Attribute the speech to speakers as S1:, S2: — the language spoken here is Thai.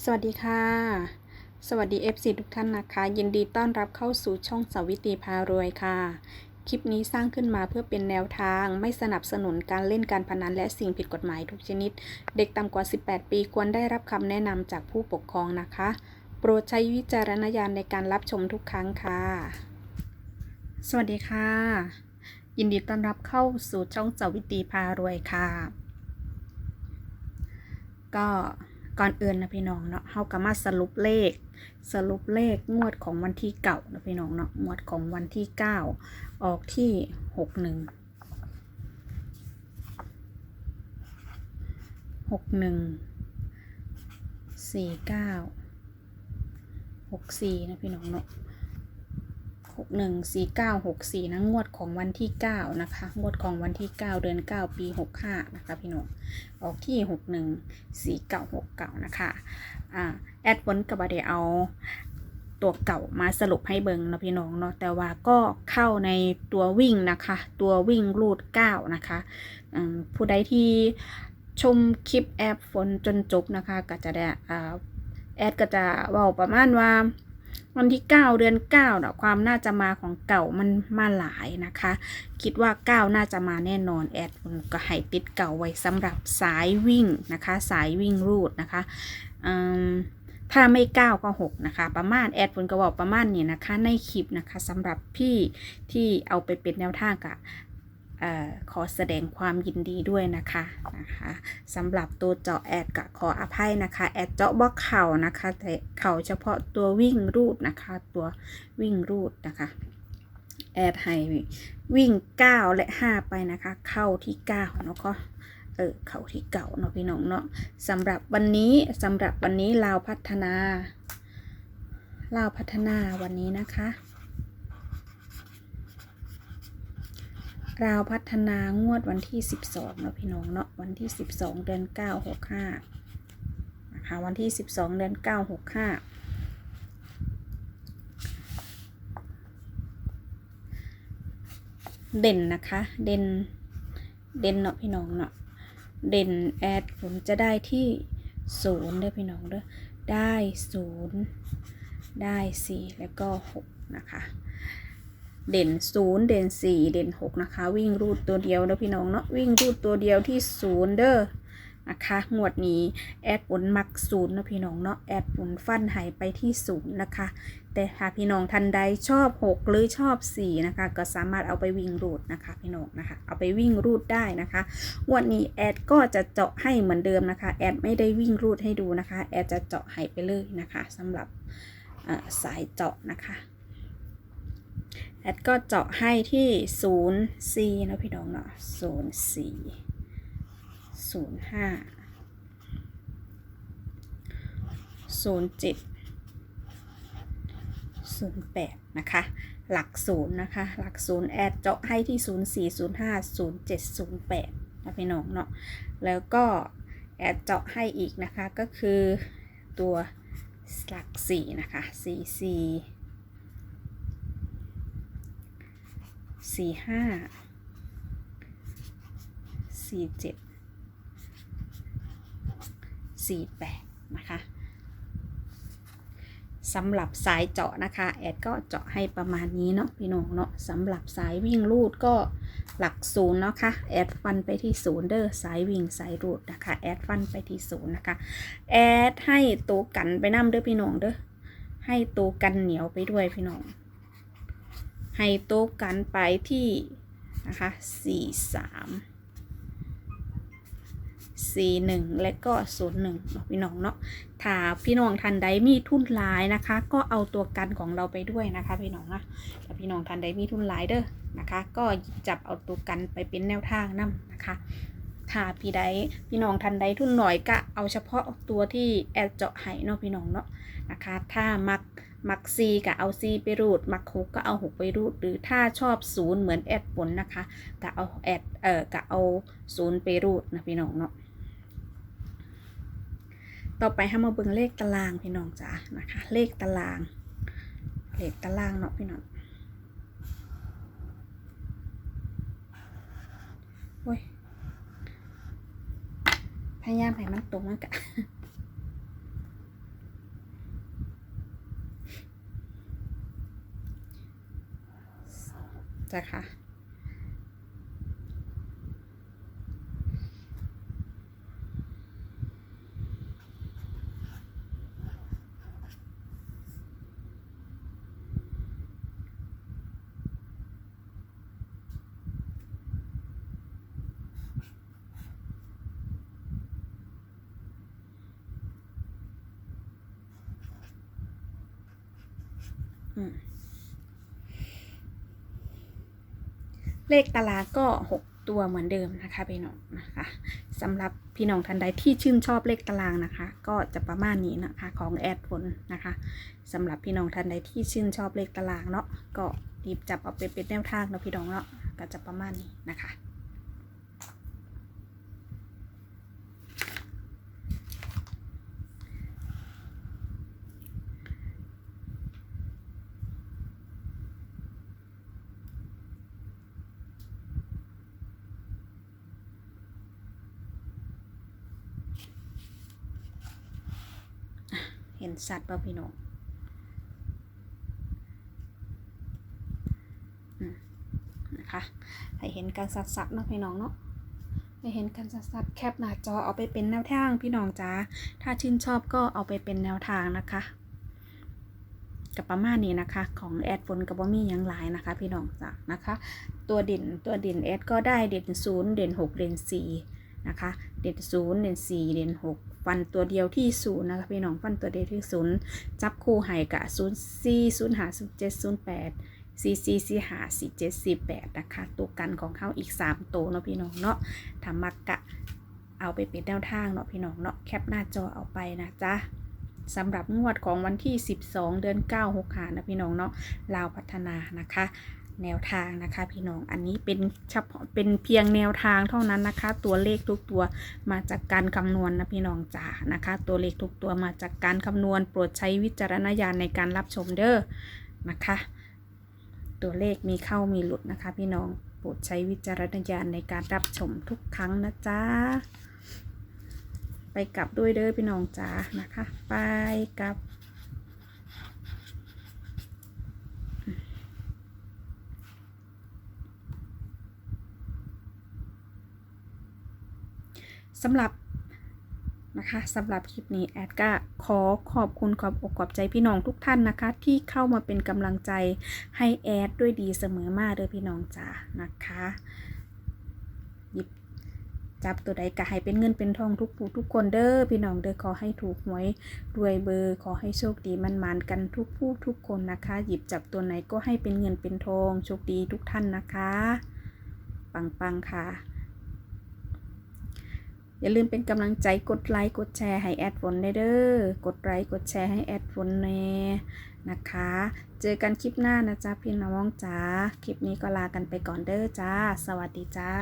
S1: สวัสดีค่ะ สวัสดี FC ทุกท่านนะคะ ยินดีต้อนรับเข้าสู่ช่องสวิตีพารวยค่ะ คลิปนี้สร้างขึ้นมาเพื่อเป็นแนวทางไม่สนับสนุนการเล่นการพนันและสิ่งผิดกฎหมายทุกชนิด เด็กต่ำกว่า 18 ปีควรได้รับคำแนะนำจากผู้ปกครองนะคะ โปรดใช้วิจารณญาณในการรับชมทุกครั้งค่ะ สวัสดีค่ะ ยินดีต้อนรับเข้าสู่ช่องสวิตีพารวยค่ะ ก็ ก่อนอื่นนะพี่น้องเนาะเฮาก็มาสรุปเลข สรุปเลขงวดของวันที่เก่านะพี่น้องเนาะงวดของวันที่เก้าออกที่หกหนึ่งหกหนึ่งสี่เก้าหกสี่นะพี่น้องเนาะ หกหนึ่งสี่เก้าหกสี่นะงวดของวันที่เก้านะคะ งวดของวันที่เก้าเดือนเก้าปีหกห้านะคะ พี่น้องออกที่หกหนึ่งสี่เก้าหกเก้านะคะอ่าแอดวนกับบไดเอาตัวเก่ามาสรุปให้เบิงเนาะพี่น้องเนาะแต่ว่าก็เข้าในตัววิ่งนะคะ ตัววิ่งรูดเก้านะคะผู้ใดที่ชมคลิปแอปฝนจนจบนะคะ ก็จะได้อแอดก็จะเว่าประมาณว่า วันที่ 9 เดือน9เนาะความน่าจะมาของเก่ามันมาหลายนะคะ คิดว่า 9 น่าจะมาแน่นอนแอดมันก็ให้ติดเก่าไว้สำหรับสายวิ่งนะคะ สายวิ่งรูดนะคะถ้าไม่9ก็6นะคะ ประมาณแอดฝนก็บอกประมาณนี้นะคะ ในคลิปนะคะสำหรับพี่ที่เอาไปเป็นแนวทางกะ อขอแสดงความยินดีด้วยนะคะนะคะสำหรับตัวเจาะแอดกะขออภัยนะคะ แอดเจาะบล็อกเข่านะคะแต่เข่าเฉพาะตัววิ่งรูดนะคะ ตัววิ่งรูดนะคะ แอดให้วิ่ง 9 และ 5 ไปนะคะ เข้าที่ 9 เนาะก็เออเขาที่เก่าเนาะพี่น้องเนาะสำหรับวันนี้สำหรับวันนี้ลาวพัฒนาลาวพัฒนาวันนี้นะคะ ลาวพัฒนางวดวันที่ 12เนาะพี่น้องเนาะวันที่ 12 เดือน 9 65นะคะวันที่ 12 เดือน 9 65 เด่นนะคะ เด่นเด่นเนาะพี่น้องเนาะเด่นแอดผมจะได้ที่ศูนย์เด้อพี่น้องเด้อได้ศูนย์ได้สี่แล้วก็หกนะคะ เด่นศูนย์เด่นสี่เด่นหกนะคะ วิ่งรูดตัวเดียวเด้อพี่น้องเนาะวิ่งรูดตัวเดียวที่ศูนย์เด้อนะคะงวดนี้แอดผลมักศูนย์นะพี่น้องเนาะแอดผลฟันหายไปที่ศูนย์นะคะ แต่หากพี่น้องทันใดชอบ 6 หรือชอบ 4 นะคะ ก็สามารถเอาไปวิ่งรูดนะคะพี่น้องนะคะ เอาไปวิ่งรูดได้นะคะงวันนี้แอดก็จะเจาะให้เหมือนเดิมนะคะแอดไม่ได้วิ่งรูดให้ดูนะคะแอดจะเจาะให้ไปเลยนะคะสำหรับสายเจาะนะคะ แอดก็เจาะให้ที่0 4นย์สี่นะพี่น้องเนาะ0 4ศูนย์ห้าศูนย์เจ็ดศูนย์แปดนะคะ หลักศูนย์นะคะ หลักศูนย์แอดเจาะให้ที่ศูนย์สี่ศูนย์ห้าศูนย์เจ็ดศูนย์แปดนะพี่น้องเนาะ แล้วก็แอดเจาะให้อีกนะคะ ก็คือตัวหลักสี่นะคะสี่สี่ สี่ห้าสี่เจ็ด48นะคะสำหรับสายเจาะนะคะ แอดก็เจาะให้ประมาณนี้เนาะพี่น้องเนาะสำหรับสายวิ่งรูดก็หลักศูนย์เนาะคะ่ะแอดฟันไปที่ศูนย์เด้อสายวิ่งสายรูดนะคะแอดฟันไปที่ศูนย์นะคะแอดให้ตัวกันไปน้ำเด้อพี่น้องเด้อให้ตัวกันเหนียวไปด้วยพี่น้อง ให้ตัวกันไปที่นะคะสี่สาม41และก็01นพี่น้องเนาะถ้าพี่น้องทันใดมีทุนหลายนะคะ ก็เอาตัวกันของเราไปด้วยนะคะพี่น้องนะถ้าพี่น้องทันใดมีทุนหลายเด้อนะคะ ก็จับเอาตัวกันไปเป็นแนวทางนํนะคะ ถ้าพี่ใดพี่น้องทันใดทุนหน่อยก็เอาเฉพาะตัวที่แอดเจาะให้เนาะพี่น้องเนาะนะคะ ถ้ามักมักซีก็เอาซีไปรูด มักหกก็เอาหกไปรูด หรือถ้าชอบศูนย์เหมือนแอดผลนะคะก็เอาแอดเอ่อก็เอาศูนย์ไปรูดนะพี่น้องเนาะต่อไปให้มาเบิ่งเลขตารางพี่น้องจ้านะคะ เลขตาราง เลขตารางเนาะพี่น้องโอ้ย พยายามให้มันตรงมันกะจ้ะค่ะ เลขตารางก็6ตัวเหมือนเดิมนะคะพี่น้องนะคะสำหรับพี่น้องท่านใดที่ชื่นชอบเลขตารางนะคะ ก็จะประมาณนี้นะคะของแอดผลนะคะสำหรับพี่น้องท่านใดที่ชื่นชอบเลขตารางเนาะก็หยิบจับเอาไปเป็นแนวทางเนาะพี่น้องเนาะก็จะประมาณนี้นะคะ เห็นสัตว์ป่ะพี่น้องนะคะให้เห็นการสัตว์สัตว์เนาะพี่น้องเนาะให้เห็นการสัตว์สัตว์แคปหน้าจอเอาไปเป็นแนวทางพี่น้องจ้าถ้าชื่นชอบก็เอาไปเป็นแนวทางนะคะกับประมาณนี้นะคะ ของแอดฝนกับว่ามีหยังหลายนะคะ พี่น้องจ้านะคะ ตัวเด่นตัวเด่นแอดก็ได้เด่นศูนย์เด่นหกเด่นสี่ นะคะ เด่นศูนย์เด่นสี่เด่นหกฟันตัวเดียวที่ศูนย์นะคะพี่น้องฟันตัวเดียวที่ศูนย์จับคู่ให้กะศูนย์สี่ศูนย์หาศูนย์เจ็ดศูนย์แปดสี่สี่สี่หาสี่เจ็ดสี่แปดนะคะ ตัวกันของเขาอีกสามตัวเนาะพี่น้องเนาะทำมักกะเอาไปเป็นแนวทางเนาะพี่น้องเนาะแคปหน้าจอเอาไปนะจ๊ะสำหรับงวดของวันที่ 12 เดือน 9 6หานะพี่น้องเนาะลาวพัฒนานะคะ แนวทางนะคะพี่น้อง อันนี้เป็นเฉพาะเป็นเพียงแนวทางเท่านั้นนะคะ ตัวเลขทุกตัวมาจากการคำนวณนะพี่น้องจ๋านะคะ ตัวเลขทุกตัวมาจากการคำนวณ โปรดใช้วิจารณญาณในการรับชมเด้อนะคะ ตัวเลขมีเข้ามีหลุดนะคะ พี่น้องโปรดใช้วิจารณญาณในการรับชมทุกครั้งนะจ๊ะไปกลับด้วยเด้อพี่น้องจ๋านะคะ ไปกลับ สำหรับนะคะสำหรับคลิปนี้แอดก็ขอขอบคุณขอบอกขอบใจพี่น้องทุกท่านนะคะ ที่เข้ามาเป็นกำลังใจให้แอดด้วยดีเสมอมาเด้อพี่น้องจ้านะคะหยิบจับตัวใดก็ให้เป็นเงินเป็นทองทุกผู้ทุกคนเด้อพี่น้องเด้อขอให้ถูกหวยรวยเบอร์ ขอให้โชคดีมันมานกันทุกผู้ทุกคนนะคะ หยิบจับตัวไหนก็ให้เป็นเงินเป็นทองโชคดีทุกท่านนะคะ ปังๆค่ะ อย่าลืมเป็นกำลังใจกดไลค์กดแชร์ให้แอดฝนได้เด้อกดไลค์กดแชร์ให้แอดฝนแน่นะคะ เจอกันคลิปหน้านะจ๊ะพี่น้องจ๋าคลิปนี้ก็ลากันไปก่อนเด้อจ้า สวัสดีจ้า